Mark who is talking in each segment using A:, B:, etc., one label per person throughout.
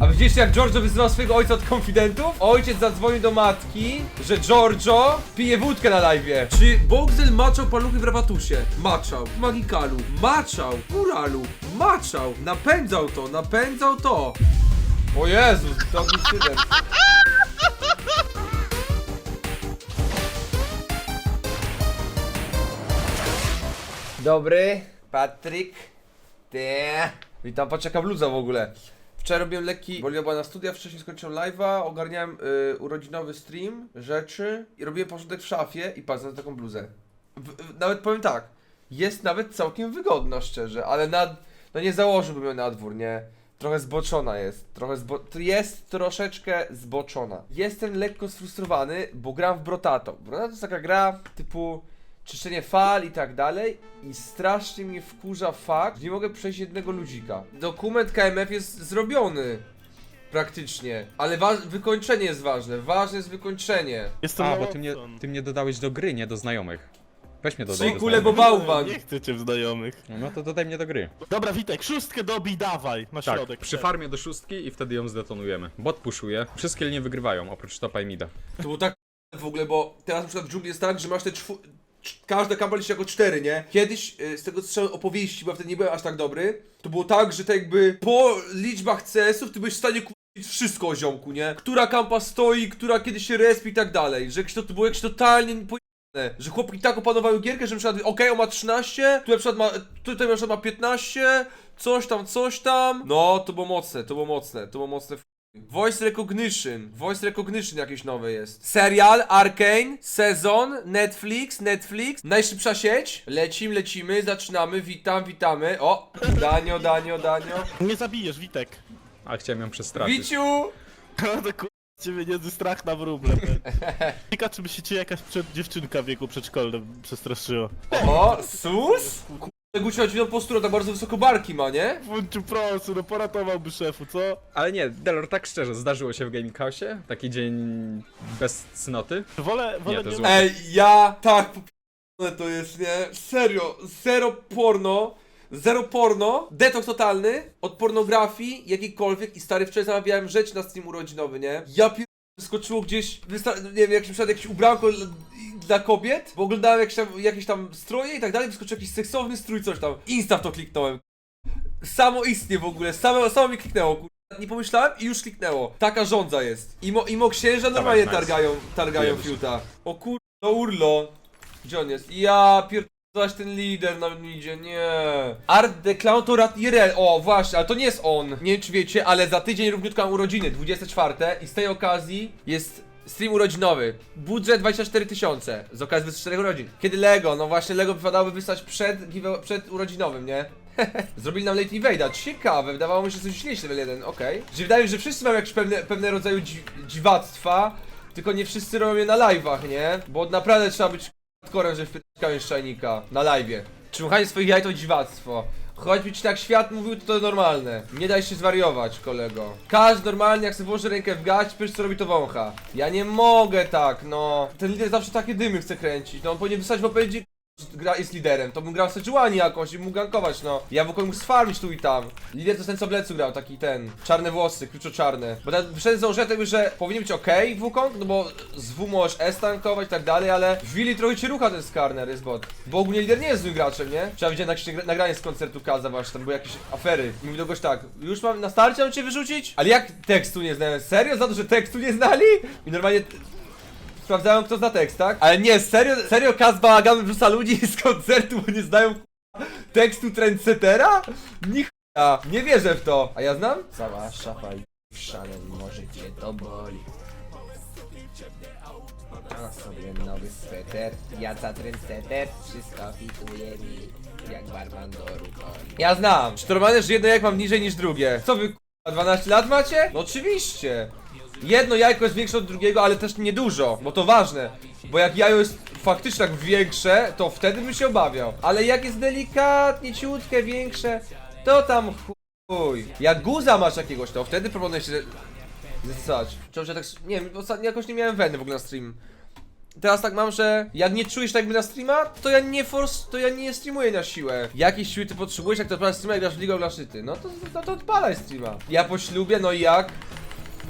A: A widzieliście jak Giorgio wyzywał swojego ojca od konfidentów? Ojciec zadzwonił do matki, że Giorgio pije wódkę na live.
B: Czy Bogzel maczał paluchy w rabatusie? Maczał. W Magikalu. Maczał. W Muralu. Maczał. Napędzał to, napędzał to.
A: O Jezus, to incydent. Dobry, Patryk. Ty. Witam, patrz jaka bluza w ogóle. Wczoraj robiłem lekki, bo była na studia, wcześniej skończyłem live'a, ogarniałem y, urodzinowy stream, rzeczy i robiłem porządek w szafie i patrz na taką bluzę. W, w, nawet powiem tak, jest nawet całkiem wygodna, szczerze, ale na, no nie założyłbym ją na dwór, nie? Trochę zboczona jest, trochę zbo... jest troszeczkę zboczona. Jestem lekko sfrustrowany, bo gram w Brotato. Brotato to jest taka gra typu czyszczenie fal i tak dalej i strasznie mnie wkurza fakt, że nie mogę przejść jednego ludzika. Dokument KMF jest zrobiony. Praktycznie, ale wa- wykończenie jest ważne. Ważne jest wykończenie.
C: Jestem
D: A, bo ty mnie, ty mnie dodałeś do gry, nie do znajomych. Weź mnie dodaj do
A: bo
D: znajomych.
A: bałwan.
C: Nie chcę cię w znajomych.
D: No to dodaj mnie do gry.
C: Dobra, Witek, szóstkę dobij, dawaj, na
D: Tak,
C: środek.
D: przy farmie do szóstki i wtedy ją zdetonujemy. Bot puszuje, wszystkie linie wygrywają, oprócz topa i mida.
A: To było tak w ogóle, bo teraz na przykład w dżungli jest tak, że masz te czwu... Każda kampa liczy jako cztery, nie? Kiedyś, y, z tego co słyszałem opowieści, bo wtedy nie byłem aż tak dobry, to było tak, że tak jakby po liczbach CS-ów ty byłeś w stanie wszystko o ziomku, nie? Która kampa stoi, która kiedy się respi i tak dalej. Że to, było jakieś totalnie pojebane. Że chłopki tak opanowały gierkę, że na przykład, okej, on ma 13, tu na przykład ma, tutaj na przykład ma 15, coś tam, coś tam. No, to było mocne, to było mocne, to było mocne. Voice Recognition. Voice Recognition jakieś nowe jest. Serial, Arkane, sezon, Netflix, Netflix, najszybsza sieć. Lecimy, lecimy, zaczynamy, witam, witamy. O, Danio, Danio, Danio.
C: Nie zabijesz, Witek.
D: A chciałem ją przestrafić.
A: Wiciu!
C: No to kur... Ciebie nie strach na wróble. Ciekawe, czy by się cię jakaś przed dziewczynka w wieku przedszkolnym przestraszyła.
A: O, sus? Kurde, Gucio ma dziwną posturę, tak bardzo wysoko barki ma, nie?
C: Włączył prosu, no poratowałby szefu, co?
D: Ale nie, Delor, tak szczerze, zdarzyło się w Gaming? Taki dzień bez cnoty?
C: Wolę, wolę
D: Nie, to
C: nie...
D: złe.
A: Ej, ja tak p***ne to jest, nie? Serio, zero porno, zero porno, detoks totalny od pornografii jakiejkolwiek i stary wczoraj zamawiałem rzecz na stream urodzinowy, nie? Ja pier... wyskoczyło gdzieś, wysta- nie wiem, jakieś, na przykład jakieś ubranko l- dla kobiet, bo oglądałem jakieś tam, jakieś tam stroje i tak dalej, wyskoczył jakiś seksowny strój, coś tam. Insta w to kliknąłem. Samo istnie w ogóle, samo, samo mi kliknęło, kur... Nie pomyślałem i już kliknęło. Taka żądza jest. Imo, imo księża normalnie
D: nice.
A: targają, targają fiuta. O kur... No urlo. Gdzie on jest? Ja pierdolać ten lider na mnie idzie, nie. Art the Clown to Rat IRL. O, właśnie, ale to nie jest on. Nie wiem czy wiecie, ale za tydzień równiutko mam urodziny, 24 i z tej okazji jest stream urodzinowy. Budżet 24 tysiące z okazji 24 urodzin. Kiedy Lego? No właśnie Lego wypadałoby wysłać przed, przed urodzinowym, nie? Zrobili nam Late Invade'a, ciekawe, wydawało mi się, że coś śmieszne level 1, okej. Że wydaje mi się, że wszyscy mają jakieś pewne, pewne rodzaju dzi dziwactwa, tylko nie wszyscy robią je na live'ach, nie? Bo naprawdę trzeba być hardcorem, że wpytkają szczajnika na live'ie. Trzymanie swoich jaj to dziwactwo. Choćby ci tak świat mówił, to to normalne. Nie daj się zwariować, kolego. Każdy normalnie, jak sobie włoży rękę w gać, pierwszy co robi to wącha. Ja nie mogę tak, no. Ten lider zawsze takie dymy chce kręcić. No on powinien wysłać w odpowiedzi gra jest liderem, to bym grał Sejuani jakąś i mógł gankować, no. Ja w ogóle mógł sfarmić tu i tam. Lider to ten co w Lecu grał, taki ten, czarne włosy, kluczo czarne. Bo ten z założenia tego, że powinien być ok Wukong, no bo z W możesz S tankować i tak dalej, ale w Willi trochę cię rucha ten Skarner, jest bot. Bo ogólnie lider nie jest złym graczem, nie? Trzeba widzieć nagranie z koncertu Kaza właśnie, tam były jakieś afery. I mówi do goś tak, już mam na starcie mam cię wyrzucić? Ale jak tekstu nie znałem? Serio? Za to, że tekstu nie znali? I normalnie sprawdzają kto zna tekst, tak? Ale nie, serio, serio Kaz bałagany wrzuca ludzi z koncertu, bo nie znają k***a, tekstu trendsettera? Nichuja, nie wierzę w to. A ja znam?
E: Cała szafa i w szale może cię to boli Mam sobie nowy sweter, ja za trendsetter Wszystko fituje mi, jak barman do rukoli
A: Ja znam. Czy to normalne, że jedno jajko mam niżej niż drugie? Co wy k***a, 12 lat macie? No oczywiście. Jedno jajko jest większe od drugiego, ale też niedużo, bo to ważne. Bo jak jajo jest faktycznie tak większe, to wtedy bym się obawiał. Ale jak jest delikatnie, ciutkie, większe, to tam chuj. Jak guza masz jakiegoś, to wtedy proponuję się zdecydować. Czemu, że tak, nie wiem, ostatnio jakoś nie miałem weny w ogóle na stream. teraz tak mam, że jak nie czujesz tak jakby na streama, to ja nie force, to ja nie streamuję na siłę. Jakiej siły ty potrzebujesz, jak to odpalasz streama, jak grasz w League of? No to, to odpalaj streama. Ja po ślubie, no i jak?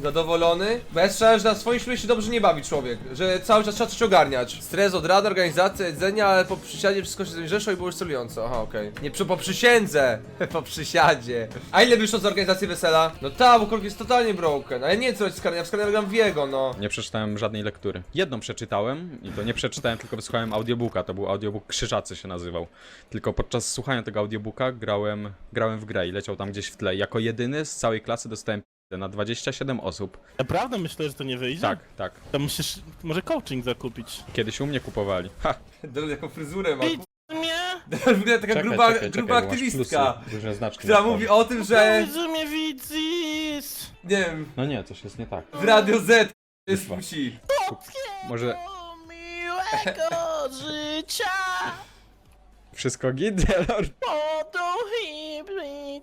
A: Zadowolony? Bo ja słyszałem, że na swoim ślubie się dobrze nie bawi człowiek, że cały czas trzeba coś ogarniać. Stres od rady, organizacja, jedzenia, ale po przysiadzie wszystko się zmniejszyło i było już celująco. Aha, okej. Nie, przy, po przysiędze! po przysiadzie. A ile wyszło z organizacji wesela? No ta, bo krok jest totalnie broken. A ja nie wiem co robić z karnem, ja w karnem gram w jego, no.
D: Nie przeczytałem żadnej lektury. Jedną przeczytałem i to nie przeczytałem, tylko wysłuchałem audiobooka. To był audiobook Krzyżacy się nazywał. Tylko podczas słuchania tego audiobooka grałem, grałem w grę i leciał tam gdzieś w tle. Jako jedyny z całej klasy dostałem na 27 osób.
C: Naprawdę myślę, że to nie wyjdzie?
D: Tak, tak.
C: To musisz może coaching zakupić.
D: Kiedyś u mnie kupowali. Ha!
A: Drog jaką fryzurę ma.
C: Idź mnie!
A: Wygląda taka gruba, gruba
D: bo masz
A: aktywistka.
D: plusy, znaczki
A: Która
D: na twarzy.
A: mówi o tym, że
C: mnie widzisz!
A: nie wiem,
D: No nie, coś jest nie tak.
A: w Radio Z jest płci.
D: Może
C: O miłego życia!
D: wszystko git, Lord?
C: Poduchy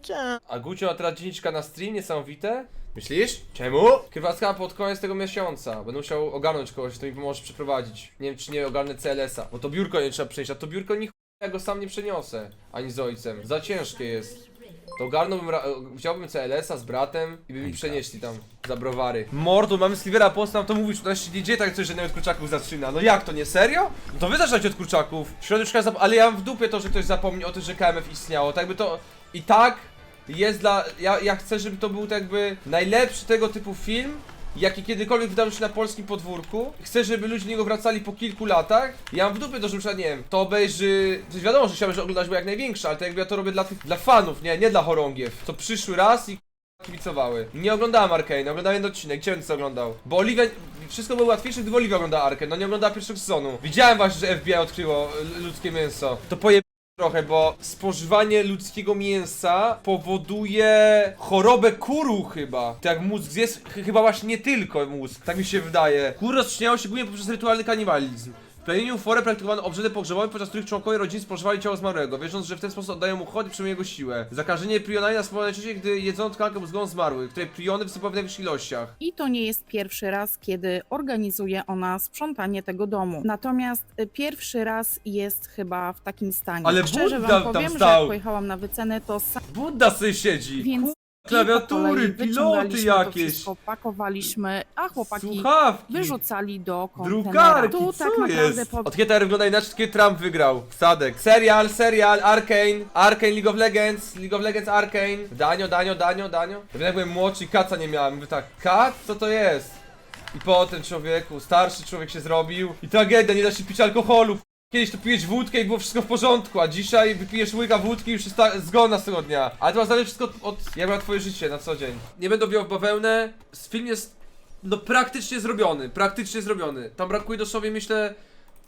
C: życia!
A: A Gucio ma teraz 10 na stream, niesamowite. Myślisz? Czemu? Krywacka pod koniec tego miesiąca. Będę musiał ogarnąć kogoś, kto mi pomoże przeprowadzić. Nie wiem, czy nie ogarnę CLS-a. Bo to biurko nie trzeba przejść, a to biurko ni ch- ja go sam nie przeniosę. Ani z ojcem. Za ciężkie jest. To ogarnąłbym, ra- wziąłbym CLS-a z bratem i by mi przenieśli tam za browary. Mordu, mamy Slivera post nam to mówić, że się nie dzieje tak coś, że nie od kurczaków zaczyna. No jak to, nie serio? No to wy zaczynacie od kurczaków. Zap- ale ja mam w dupie to, że ktoś zapomni o tym, że KMF istniało. Tak by to i tak jest dla. Ja, ja chcę, żeby to był tak jakby najlepszy tego typu film, jaki kiedykolwiek wydał się na polskim podwórku. Chcę, żeby ludzie do niego wracali po kilku latach. Ja mam w dupie to, że nie wiem, to obejrzy... To jest wiadomo, że chciałbym, że oglądać było jak największe, ale to jakby ja to robię dla tych, dla fanów, nie, nie dla chorągiew. Co przyszły raz i kibicowały. Nie oglądałem Arkane, oglądałem jeden odcinek, gdzie będę oglądał? Bo Oliwia... Wszystko było łatwiejsze, gdyby Oliwia oglądała Arkane, no nie oglądała pierwszego sezonu. Widziałem właśnie, że FBI odkryło ludzkie mięso. To poje trochę, bo spożywanie ludzkiego mięsa powoduje chorobę kuru chyba. Tak mózg jest, ch- chyba właśnie nie tylko mózg, tak mi się wydaje. Kur rozczyniało się głównie poprzez rytualny kanibalizm. W plemieniu Forę praktykowano obrzędy pogrzebowe, podczas których członkowie rodzin spożywali ciało zmarłego, wierząc, że w ten sposób oddają mu chod i przyjmują jego siłę. Zakażenie prionami następowało najczęściej, gdy jedzono tkankę mózgową zmarłych, której priony występowały w najwyższych ilościach.
F: I to nie jest pierwszy raz, kiedy organizuje ona sprzątanie tego domu. Natomiast y, pierwszy raz jest chyba w takim stanie.
A: Ale
F: Szczerze
A: Budda
F: wam
A: tam
F: powiem, że
A: stał.
F: jak pojechałam na wycenę, to sam
A: Budda sobie siedzi!
F: więc
A: Kur-
F: i po
A: klawiatury,
F: kolei
A: piloty
F: wyciągaliśmy To
A: jakieś.
F: wszystko, pakowaliśmy, a chłopaki
A: Słuchawki!
F: wyrzucali do kontenera.
A: Drukarki,
F: Tu
A: co
F: tak naprawdę
A: jest?
F: po
A: Od kiedy wygląda inaczej, kiedy Trump wygrał? Sadek. Serial, serial, Arkane, Arkane League of Legends, League of Legends Arkane. Danio, Danio, Danio, Danio. Ja wiem, jak byłem młodszy kaca nie miałem. Mówię tak, kat? Co to jest? I potem człowieku, starszy człowiek się zrobił. I tragedia, nie da się pić alkoholu. Kiedyś to piłeś wódkę i było wszystko w porządku, a dzisiaj wypijesz łyka wódki i już jest ta- zgon na tego dnia. Ale to ma zależy wszystko od, jak ma twoje życie na co dzień. Nie będę wijał w bawełnę. Film jest no praktycznie zrobiony, praktycznie zrobiony. Tam brakuje dosłownie myślę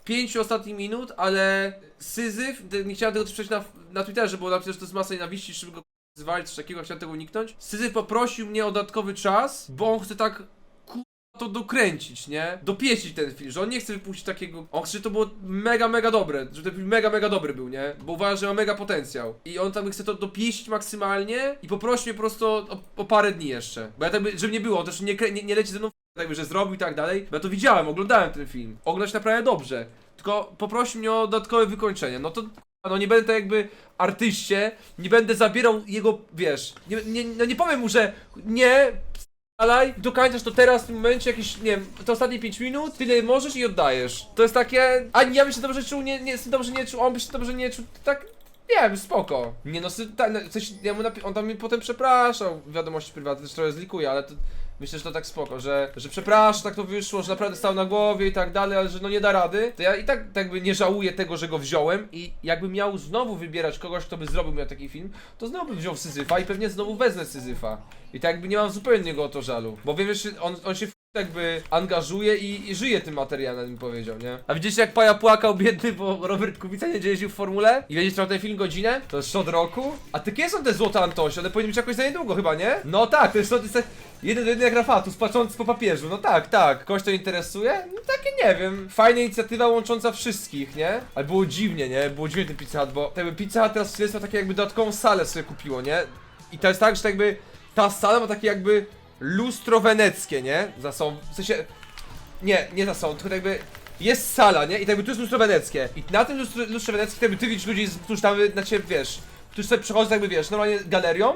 A: pięciu ostatnich minut, ale Syzyf, nie chciałem tego też przejść na, na Twitterze, bo napisał, że to jest masa nienawiści, żeby go zwalić, coś takiego, chciałem tego uniknąć. Syzyf poprosił mnie o dodatkowy czas, bo on chce tak to dokręcić, nie? Dopieścić ten film, że on nie chce wypuścić takiego. On chce, żeby to było mega, mega dobre, żeby ten film mega, mega dobry był, nie? Bo uważa, że ma mega potencjał. I on tak chce to dopieścić maksymalnie i poprosił mnie po prostu o, o parę dni jeszcze. Bo ja tak by, żeby nie było, też nie, nie, nie leci ze mną w jakby, że zrobił i tak dalej. Bo ja to widziałem, oglądałem ten film. Oglądać naprawdę dobrze. Tylko poprosił mnie o dodatkowe wykończenie. No to no nie będę tak jakby artyście, nie będę zabierał jego, wiesz, nie, nie, no nie powiem mu, że nie, Alaj, dokańczasz to teraz w tym momencie jakieś, nie wiem, te ostatnie 5 minut, tyle możesz i oddajesz. To jest takie, ani ja bym się dobrze czuł, nie, nie, dobrze nie czuł, on by się dobrze nie czuł, tak, nie wiem, spoko. Nie no, ta, no coś, ja mu napi- on tam mi potem przepraszał, wiadomości prywatnej, też trochę zlikuję, ale to, myślę, że to tak spoko, że, że przepraszam, tak to wyszło, że naprawdę stał na głowie i tak dalej, ale że no nie da rady, to ja i tak, jakby nie żałuję tego, że go wziąłem i jakbym miał znowu wybierać kogoś, kto by zrobił mi taki film, to znowu bym wziął Syzyfa i pewnie znowu wezmę Syzyfa. I tak jakby nie mam zupełnie go o to żalu, bo wiem, że on, on się jakby angażuje i, i żyje tym materiałem, bym powiedział, nie? A widzicie jak Paja płakał biedny, bo Robert Kubica nie jeździł w formule? I wiedzieć trwał ten film godzinę? To jest shot roku? A ty kiedy są te złote Antosie? One powinny być jakoś za niedługo chyba, nie? No tak, to jest shot, jest jeden do jednego Rafatus, patrząc po papieżu, no tak, tak. Kogoś to interesuje? No takie nie wiem. Fajna inicjatywa łącząca wszystkich, nie? Ale było dziwnie, nie? Było dziwnie ten Pizza Hut, bo jakby Pizza Hut teraz jest takie jakby dodatkową salę sobie kupiło, nie? I to jest tak, że jakby ta sala ma takie jakby lustro weneckie, nie? Za są, w sensie, nie, nie za są, tylko jakby jest sala, nie? I tak jakby tu jest lustro weneckie. I na tym lustrze, lustrze weneckim tak jakby ty widzisz ludzi, którzy tam na ciebie, wiesz, którzy sobie przechodzą tak jakby, wiesz, normalnie galerią,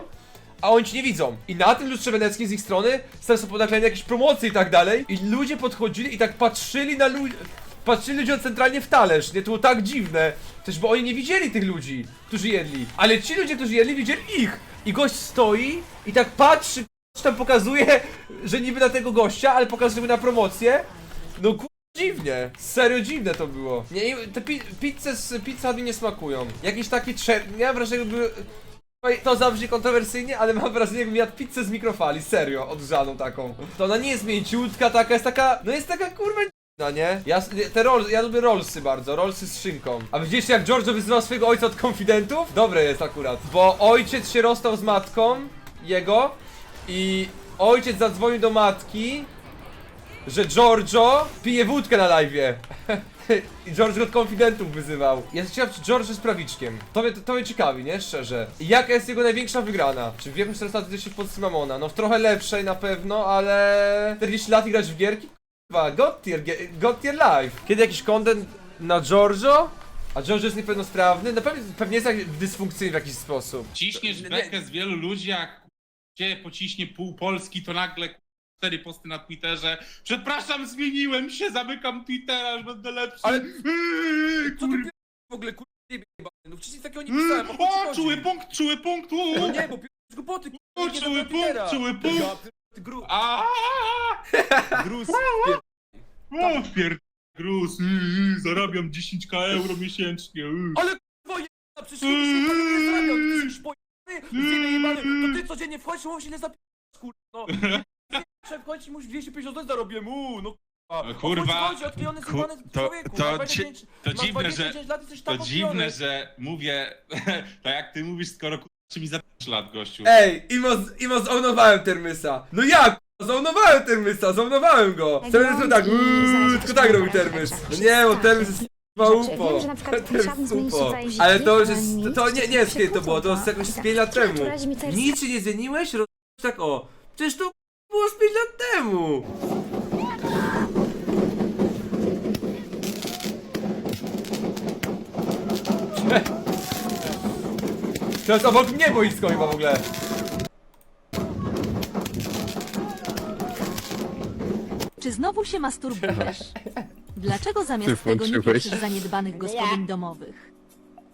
A: a oni ci nie widzą. I na tym lustrze weneckim z ich strony są ponaklejane jakieś promocje i tak dalej. I ludzie podchodzili i tak patrzyli na ludzi. Patrzyli ludziom centralnie w talerz, nie? To było tak dziwne. Też bo oni nie widzieli tych ludzi, którzy jedli. Ale ci ludzie, którzy jedli, widzieli ich. I gość stoi i tak patrzy, tam pokazuje, że niby na tego gościa, ale pokazuje na promocję. No kur... Dziwnie, serio dziwne to było. Nie, te pi pizze z pizza mi nie smakują. Jakieś takie trze... Miałem wrażenie, jakby... To zabrzmi kontrowersyjnie, ale mam wrażenie, jakbym jadł pizzę z mikrofali, serio, odgrzaną taką. To ona nie jest mięciutka taka, jest taka... No jest taka kurwa no nie? Ja, te roll, ja lubię rollsy bardzo, rollsy z szynką. A widzieliście jak Giorgio wyzywał swojego ojca od konfidentów? Dobre jest akurat, bo ojciec się rozstał z matką jego i ojciec zadzwonił do matki, że Giorgio pije wódkę na live'ie. I Giorgio od konfidentów wyzywał. Jestem ciekaw, czy Giorgio jest prawiczkiem. To mnie, to mnie ciekawi, nie? Szczerze. I jaka jest jego największa wygrana? Czy w jakimś restauracji się pod Mamona? No w trochę lepszej na pewno, ale... 40 lat i grać w gierki? Kurwa, God tier, God tier life. Kiedy jakiś content na Giorgio? A Giorgio jest niepełnosprawny? No pewnie, pewnie jest jak dysfunkcyjny w jakiś sposób.
G: Ciśniesz
A: Nie-
G: bekę z wielu ludzi, jak cię pociśnie pół Polski, to nagle cztery posty na Twitterze. Przepraszam, zmieniłem się, zamykam Twittera, już będę lepszy.
A: Ale-
G: Eee,
A: Co ty
G: kur...
A: w ogóle kurwa jebany? No wcześniej takiego nie pisałem, o co ci
G: O,
A: chodzi?
G: czuły punkt, czuły punkt! uuu.
A: No nie, bo pi- głupoty,
G: O,
A: kurwa, nie
G: czuły punkt, czuły punkt!
A: Ja pier- ty gru...
G: A,
A: gruz,
G: O, pierd... Gruz, yy, zarabiam 10k euro miesięcznie. Yy.
A: Ale kurwa jebana, przecież nie nie zarabiał, ty jesteś pojebany, jebany, to ty codziennie wchodzisz, mówisz ile zapisz, kurwa, no. Szef wchodzi i mówisz 250 zł zarobię mu, no kurwa.
G: No, kurwa,
A: chodzi, odklejony
G: ku-
A: zjebany
G: to-
A: człowieku,
G: to
A: ma
G: ci-
A: 29
G: to
A: masz
G: dziwne, że-
A: 29 lat, jesteś
G: To dziwne, że mówię tak jak ty mówisz, skoro kurczę mi za 5 lat, gościu.
A: Ej, imo, imo zaunowałem Termysa. No jak? Zaunowałem Termysa, zaunowałem go. Termys to tak, uuu, tylko tak robi Termys. No nie, bo Termys jest upo.
H: Wiem, że na przykład musiałabym zmienić
A: Ale to już jest,
H: nic,
A: to nie, nie jest kiedy to było, to jest jakoś z 5 lat temu.
H: Mi serce.
A: Nic się nie zmieniłeś? Roz... Tak o, przecież to było z 5 lat temu. To jest obok mnie boisko chyba w ogóle.
I: Czy znowu się masturbujesz? Dlaczego zamiast tego nie pieprzysz zaniedbanych gospodyń domowych?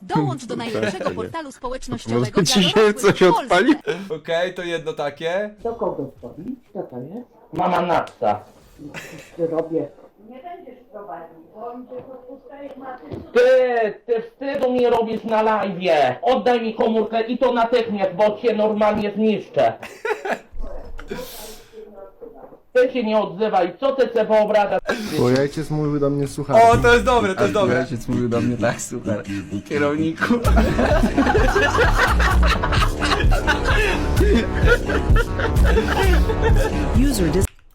I: Dołącz do najlepszego portalu społecznościowego dla dorosłych w Polsce.
A: Okej, to jedno takie.
J: Do kogo wchodzić? Kto to jest? Mama Natta. Robię. Ty, ty wstydu mi robisz na live. Oddaj mi komórkę i to natychmiast, bo cię normalnie zniszczę. Ty się nie odzywaj, co ty se wyobrażasz?
K: Bo ojciec mówił do mnie słuchaj.
A: O, to jest dobre, to jest dobre.
K: Ojciec mówił do mnie tak, słuchaj. Kierowniku.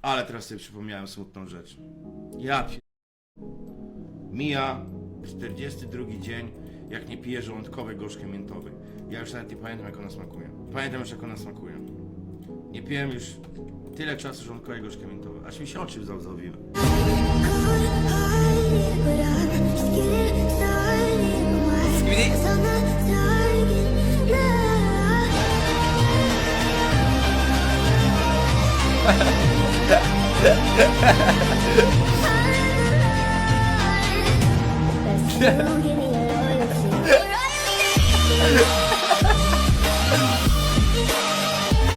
L: Ale teraz sobie przypomniałem smutną rzecz. Ja pie... Mija 42 dzień, jak nie piję żołądkowej gorzkiej miętowej. Ja już nawet nie pamiętam jak ona smakuje. Pamiętam już jak ona smakuje. Nie piłem już tyle czasu żołądkowej gorzkiej miętowej, aż mi się oczy załzawiły.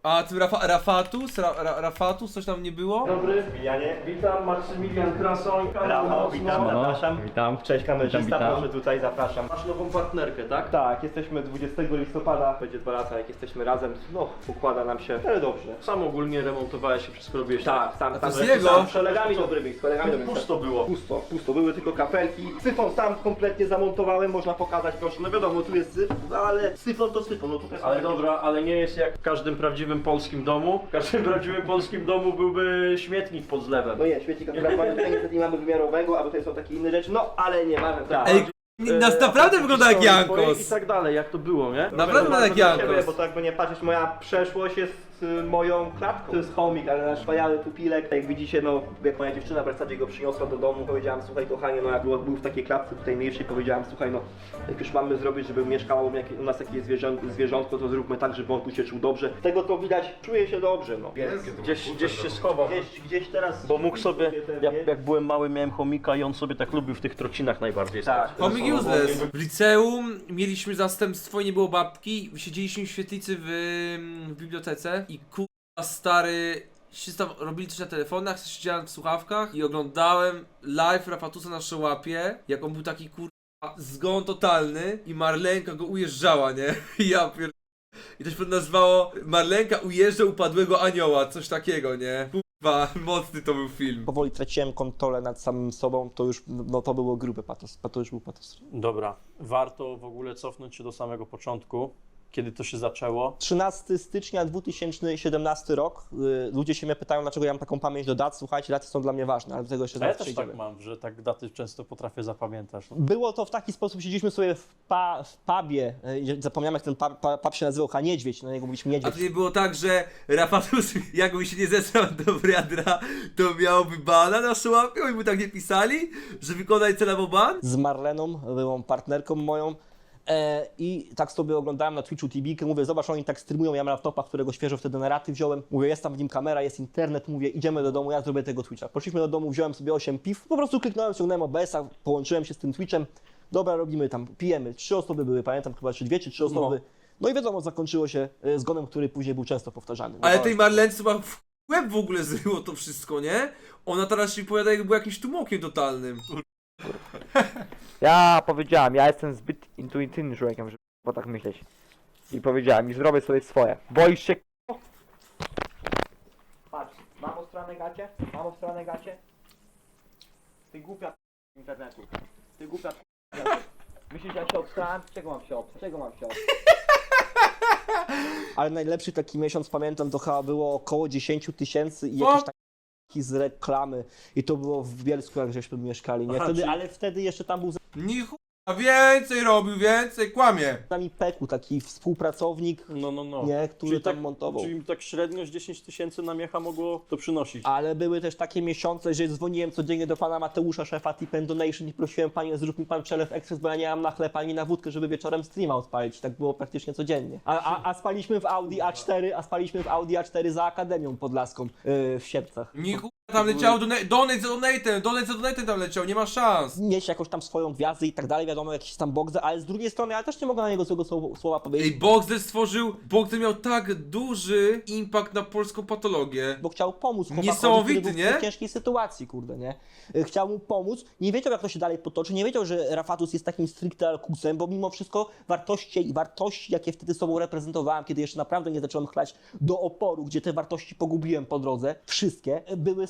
A: A tym Rafa, Rafatus? Ra, Ra, Rafatus? Coś tam nie było?
J: Dobry, Janie. Witam, Maksymilian Krasoń. Rafał, witam, zapraszam. Witam. Cześć kamerzysta, proszę tutaj, zapraszam. Masz nową partnerkę, tak? Tak, jesteśmy 20 listopada, będzie dwa lata jak jesteśmy razem. No, układa nam się, ale dobrze. Sam ogólnie remontowałeś się, wszystko robiłeś. Tak, sam,
A: to
J: sam.
A: jest
J: sam,
A: jego.
J: Z kolegami dobrymi, z kolegami dobrymi. Pusto było. Pusto, pusto, były tylko kapelki. Syfon sam kompletnie zamontowałem, można pokazać proszę. No wiadomo, tu jest syf, no ale syfon to syfon, no tutaj są
M: Ale
J: takie-
M: dobra, ale nie jest jak w każdym prawdziwym polskim domu. W każdym prawdziwym polskim domu byłby śmietnik pod zlewem.
J: No nie, świetnie akurat mamy tutaj niestety nie mamy wymiarowego, a tutaj są takie inne rzeczy, no ale nie mamy. Tak.
A: Ej, nas naprawdę wygląda jak
M: I
A: Jankos.
M: tak dalej, jak to było, nie?
A: Naprawdę wygląda jak Jankos.
J: Bo to jakby nie patrzeć, moja przeszłość jest moją klatką. To jest chomik, ale nasz wspaniały pupilek. Jak widzicie, no, jak moja dziewczyna w zasadzie go przyniosła do domu, powiedziałam, słuchaj kochanie, no jak było- był w takiej klatce tutaj mniejszej, powiedziałam, słuchaj, no jak już mamy zrobić, żeby mieszkało u mnie- u nas jakieś zwierzę, zwierzątko, to zróbmy tak, żeby on tu się czuł dobrze. Z tego to widać, czuje się dobrze, no. Więc
M: Gdzieś, gdzieś się schował.
J: gdzieś, gdzieś teraz...
M: Bo mógł sobie, jak, jak byłem mały miałem chomika i on sobie tak lubił w tych trocinach najbardziej
J: Tak.
M: stać.
A: Homik useless. W liceum mieliśmy zastępstwo i nie było babki. Siedzieliśmy w świetlicy w, w bibliotece i kurwa stary się tam robili coś na telefonach, siedziałem w słuchawkach i oglądałem live Rafatusa na Szołapie, jak on był taki kurwa zgon totalny i Marlenka go ujeżdżała, nie? I ja pier... I to się nazywało Marlenka ujeżdża upadłego anioła, coś takiego, nie? Kurwa, mocny to był film.
J: Powoli traciłem kontrolę nad samym sobą, to już, no to było gruby patos, to już był patos.
M: Dobra, warto w ogóle cofnąć się do samego początku, kiedy to się zaczęło.
J: 13 stycznia 2017 rok. Y, Ludzie się mnie pytają, dlaczego ja mam taką pamięć do dat. Słuchajcie, daty są dla mnie ważne, ale do tego jeszcze
M: A ja
J: zaraz
M: też tak mam, że tak daty często potrafię zapamiętać.
J: Było to w taki sposób, siedzieliśmy sobie w, pa, w pubie, y, zapomniałem jak ten pub, pub, pub się nazywał, H Niedźwiedź, na niego mówiliśmy
A: A
J: Niedźwiedź.
A: to nie było tak, że Rafatus jakby się nie zesrał do wiadra, to miałby bana na szołapie? Oni mu tak nie pisali, że wykonaj celowo ban?
J: Z Marleną, byłą partnerką moją. E, I tak sobie oglądałem na Twitchu TV, mówię, zobacz, oni tak streamują, ja mam laptopa, którego świeżo wtedy na raty wziąłem, mówię, jest tam w nim kamera, jest internet, mówię, idziemy do domu, ja zrobię tego Twitcha. Poszliśmy do domu, wziąłem sobie 8 piw, po prostu kliknąłem, ściągnąłem OBS-a, połączyłem się z tym Twitchem, dobra, robimy tam, pijemy, trzy osoby były, pamiętam chyba, czy dwie, czy trzy osoby. No i wiadomo, zakończyło się e, zgonem, który później był często powtarzany.
A: Ale tej Marlence chyba w łeb w ogóle zryło to wszystko, nie? Ona teraz się powiada jakby był jakimś tłumokiem totalnym.
H: Ja powiedziałem, ja jestem zbyt intuicyjnym człowiekiem, żeby po tak myśleć. I powiedziałem, i zrobię sobie swoje. Boisz się k***o? Patrz, mam ostrane gacie, mam ostrane gacie. Ty głupia k***a internetu. Ty głupia k***a Myślisz, że ja się obstrałem? Czego mam się obstrać? Czego mam się obstrać?
J: Ale najlepszy taki miesiąc, pamiętam, to chyba było około 10 tysięcy i jakieś taki z reklamy. I to było w Bielsku, jak żeśmy mieszkali, nie?
M: Aha,
J: Wtedy,
M: czyli-
J: Ale wtedy jeszcze tam był z
A: Chuja, więcej robił, więcej, kłamie.
J: nami Peku, taki współpracownik,
M: No, no, no.
J: nie? Który
M: Czyli
J: tam
M: tak,
J: montował.
M: czyli tak średnio z 10 tysięcy na miecha mogło to przynosić.
J: Ale były też takie miesiące, że dzwoniłem codziennie do pana Mateusza, szefa Tip Donation i prosiłem panie, zrób mi pan przelew ekspres, bo ja nie mam na chleb ani na wódkę, żeby wieczorem streama odpalić. Tak było praktycznie codziennie. A, a, a spaliśmy w Audi A4, a spaliśmy w Audi A4 za Akademią Podlaską yy, w Sierpcach.
A: Ni chuja, tam leciało donate, donate za donatem, donate za donatem tam leciał, nie ma szans.
J: mieć jakąś tam swoją gwiazdę i tak dalej, wiadomo, jakieś tam boxy, ale z drugiej strony, ale też nie mogę na niego złego słowa, słowa powiedzieć,
A: Ej, Boxer stworzył, Boxer miał tak duży impact na polską patologię.
J: bo chciał pomóc chłopakowi,
A: Niesamowity,
J: który był w
A: nie?
J: tej ciężkiej sytuacji, kurde, nie? Y, Chciał mu pomóc, nie wiedział jak to się dalej potoczy, nie wiedział, że Rafatus jest takim stricte alkusem, bo mimo wszystko wartości i wartości, jakie wtedy sobą reprezentowałem, kiedy jeszcze naprawdę nie zacząłem chlać do oporu, gdzie te wartości pogubiłem po drodze, wszystkie y, były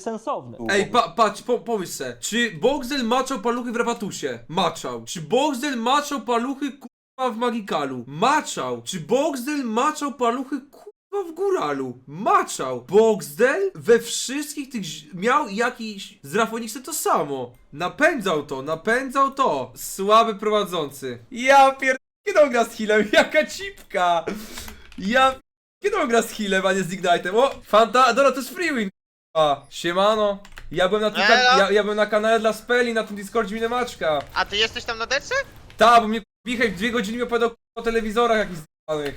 A: Ej, pa, patrz, po, se. Czy Boxel maczał paluchy w Rawatusie? Maczał. Czy Boxel maczał paluchy kurwa w Magikalu? Maczał. Czy Boxel maczał paluchy kurwa w Góralu? Maczał. Boxdel we wszystkich tych miał jakiś z Rafoniksem to samo. Napędzał to, napędzał to. Słaby prowadzący. Ja pier... Kiedy gra z healem? Jaka cipka! Ja... Kiedy gra z healem, a nie z? O! Fanta... Dobra, to jest free win. A, siemano. Ja byłem na tym ja, ja byłem na kanale dla Speli, na tym Discordzie Minemaczka.
N: A ty jesteś tam na derce?
A: Ta, bo mnie Michał dwie godziny mi opowiadał o telewizorach jakichś z***anych.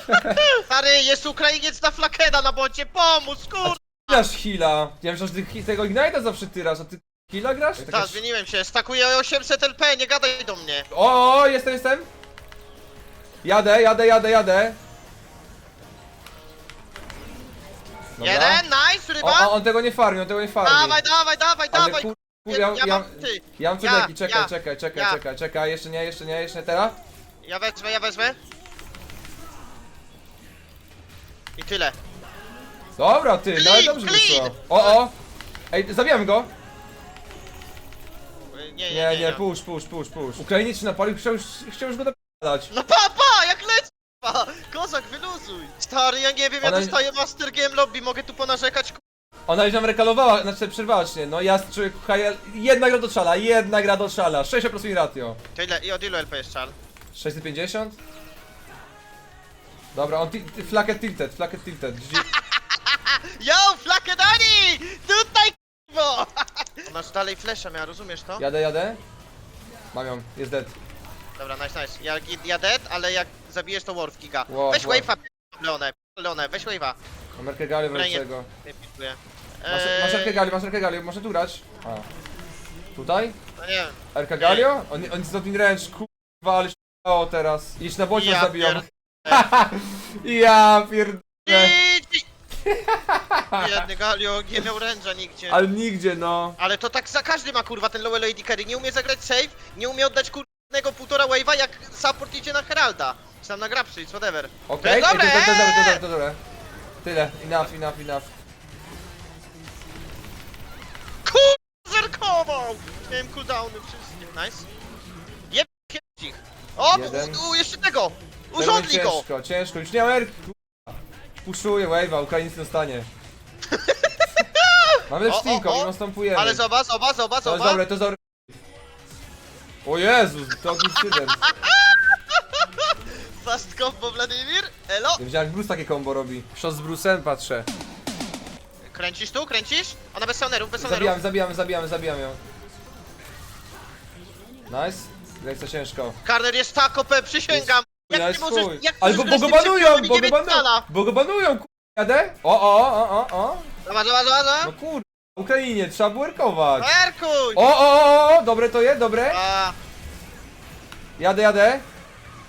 N: Stary, jest Ukrainiec na flakeda na bocie, pomóż, kur...
A: Grasz heala. Ja myślę, że ty tego Ignite'a zawsze tyrasz, a ty heala grasz? Taka
N: Tak, zmieniłem się, stakuję 800 LP, nie gadaj do mnie.
A: O, o, jestem, jestem. Jadę, jadę, jadę, jadę. Dobra.
N: Jeden, nice,
A: O,
N: ryba.
A: o, on tego nie farmi, on tego nie farmi.
N: Dawaj, dawaj, dawaj,
A: Ale
N: dawaj.
A: kur...
N: Ja,
A: kur- ja,
N: ja
A: ja,
N: mam, ty.
A: ja mam
N: Ja,
A: cudeki, czekaj,
N: ja,
A: czekaj, czekaj,
N: ja.
A: czekaj, czekaj, jeszcze nie, jeszcze nie, jeszcze nie teraz.
N: Ja wezmę, ja wezmę. I tyle.
A: Dobra, ty,
N: Clean,
A: nawet dobrze
N: clean!
A: wyszło. O, o! Ej, zabijamy go!
N: Nie, nie,
A: Nie, nie, push, push, push, push. Ukrainiec się napalił, chciał już, chciał już go napadać.
N: No pa, pa, jak leci, pa. Kozak, Stary, ja nie wiem, ja
A: Ona-
N: dostaję Master Game Lobby, mogę tu ponarzekać.
A: Ona już nam rekalowała, znaczy przerwała się, no ja człowiek Hajel, jedna gra do szala, jedna gra do szala, 6% ratio.
N: To ile, i od ilu LP jest czal?
A: 650? Dobra, on ti- ti- flaket tilted, flaket tilted. GG.
N: Yo, Flakedani! Tutaj k***wo! Masz dalej flesza miała, rozumiesz to?
A: Jadę, jadę. Mam ją, jest dead.
N: Dobra, nice, nice. Ja, ja dead, ale jak zabijesz to Warf giga.
A: Wow,
N: Weź
A: wow.
N: wave'a, Leone, Leone, weź wave'a.
A: Mam Erkę Gali wręczego.
N: Nie pituję.
A: Masz, masz Erkę
N: Eee,
A: Gali, masz Erkę Gali, może tu grać? A. Tutaj?
N: no nie wiem.
A: Erka Galio? On, on jest in range, kurwa, ale o teraz. Idź na bocie
N: Ja
A: zabiją.
N: pier-
A: ja pierdolę.
N: Idź! Biedny Galio, nie miał ręża nigdzie.
A: Ale nigdzie, no.
N: Ale to tak za każdy ma kurwa ten low lady carry. Nie umie zagrać save, nie umie oddać kurwa półtora wave'a jak support idzie na Heralda. Czy tam na grab przyjść, whatever.
A: Okej,
N: To
A: okay. to, to, to,
N: dobre,
A: to, to, Tyle, enough, enough, enough.
N: Kurwa, zerkował! Miałem cooldowny wszystkie, nice. Jeb ich. O,
A: Jeden.
N: u, u, jeszcze tego! Urządli go!
A: Ciężko, ciężko, już nie kurwa. Puszuję wave'a, Ukraińcy dostanie. Mamy
N: O,
A: lepszy
N: o,
A: teamko,
N: o.
A: mimo następujemy.
N: Ale zobacz, zobacz, zobacz,
A: To jest
N: zobacz.
A: dobre, to jest dobre. O Jezus, to incydent.
N: Fast combo Wladimir, elo!
A: Nie wiedziałem jak Bruce takie combo robi. Shot z Bruce'em patrzę.
N: Kręcisz tu, kręcisz? Ona bez sonerów, bez sonerów.
A: Zabijamy, zabijamy, zabijamy, zabijamy ją. Nice. Co ciężko.
N: Karner jest tak OP, przysięgam! Jak
A: Ja
N: ty możesz, jak
A: Ale bo,
N: możesz
A: bo go
N: grać z tym
A: banują, bo go banują, bo go banują, kur... Jadę? O, o, o, o, o.
N: Zobacz, zobacz, zobacz,
A: No kur... Ukrainie, trzeba workować.
N: Perkuj!
A: O, o, o, o, dobre to jest, dobre.
N: A,
A: Jadę, jadę.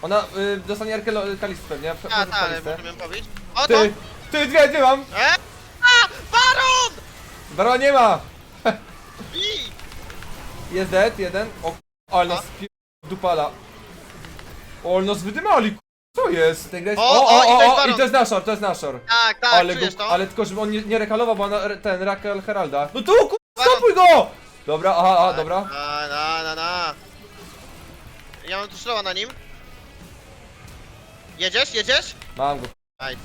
A: Ona y, dostanie Erkę Kalist pewnie.
N: a,
A: Kalistę.
N: tak, możemy ją powiedzieć. O to!
A: Ty, ty, dwie, dwie mam.
N: E? A! Baron!
A: Barona nie ma.
N: I!
A: Jest dead, jeden. O, ale nas pi... dupala. O, ale nas wydymali, kur- co jest? Ten gra jest...
N: O,
A: O,
N: o,
A: o,
N: i to jest
A: i to jest naszor, to jest naszor.
N: Tak, tak,
A: ale,
N: czujesz
A: go,
N: to?
A: ale tylko, żeby on nie, nie rekalował, bo ona, ten Rakel Heralda. No tu.
N: Baron.
A: stopuj go! Dobra, aha, aha, dobra.
N: Na, na, na, na. Ja mam tu na nim. Jedziesz, jedziesz?
A: Mam go.
N: Right.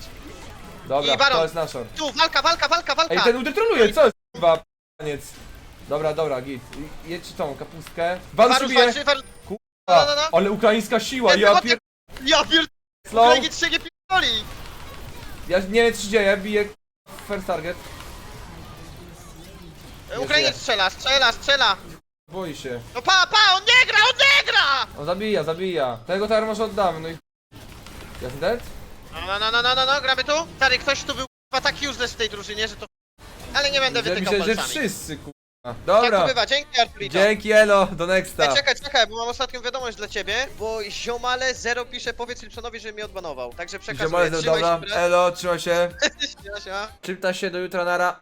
A: Dobra,
N: I Baron.
A: to jest naszor.
N: Tu, walka, walka, walka, walka!
A: Ej, ten udy troluje, co jest, kurwa, koniec. Dobra, dobra, git. Jedź tą kapustkę. Baron
N: Varus
A: szybie.
N: walczy, Varus...
A: A,
N: No, no, no.
A: Ale ukraińska siła,
N: Ten
A: ja pier...
N: Ja pier...
A: Slow.
N: Się nie pierdoli!
A: Ja nie wiem co się dzieje, biję first target.
N: Ukrainiec strzela, strzela, strzela!
A: Boi się.
N: No pa, pa, on nie gra, on nie gra!
A: On zabija, zabija. Tego teraz może oddamy, no i... Jest dead?
N: No, no, no, no, no, no, no, gramy tu? Stary, ktoś tu był chyba tak useless w tej drużynie, że to... Ale nie będę wytykał
A: myślę, że
N: palcami.
A: wszyscy, kurwa. Dobra.
N: to bywa, dzięki Arturito.
A: Dzięki, elo, do nexta.
N: Ej, czekaj, czekaj, bo mam ostatnią wiadomość dla ciebie, bo ziomale zero pisze, powiedz Wilsonowi, że mnie odbanował. Także przekazuję,
A: Ziomale,
N: trzymaj
A: dobra,
N: się, brat.
A: elo, trzymaj się.
N: Siema, siema.
A: Czyta się do jutra, nara.